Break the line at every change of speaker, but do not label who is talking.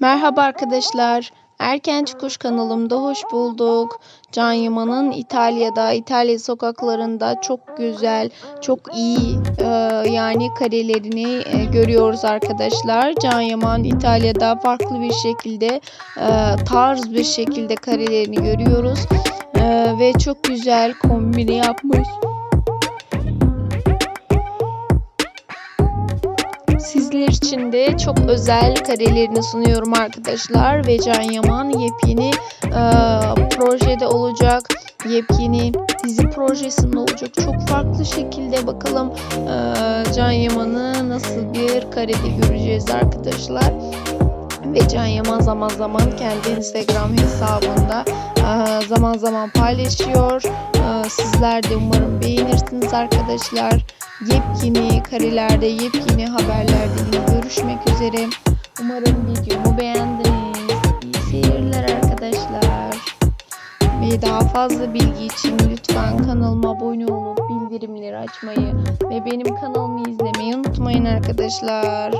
Merhaba arkadaşlar. Erken Çıkış kanalımda hoş bulduk. Can Yaman'ın İtalya'da, İtalya sokaklarında çok güzel, çok iyi e, yani karelerini e, görüyoruz arkadaşlar. Can Yaman İtalya'da farklı bir şekilde, e, tarz bir şekilde karelerini görüyoruz. E, ve çok güzel kombini yapmış. Sizler için de çok özel karelerini sunuyorum arkadaşlar ve Can Yaman yepyeni e, projede olacak. Yepyeni dizi projesinde olacak. Çok farklı şekilde bakalım e, Can Yaman'ı nasıl bir karede göreceğiz arkadaşlar. Ve Can Yaman zaman zaman kendi Instagram hesabında e, zaman zaman paylaşıyor. E, sizler de umarım beğenirsiniz arkadaşlar. Yepyeni karelerde, yepyeni haberlerde yine görüşmek üzere. Umarım videomu beğendiniz. İyi seyirler arkadaşlar. Ve daha fazla bilgi için lütfen kanalıma abone olup bildirimleri açmayı ve benim kanalımı izlemeyi unutmayın arkadaşlar.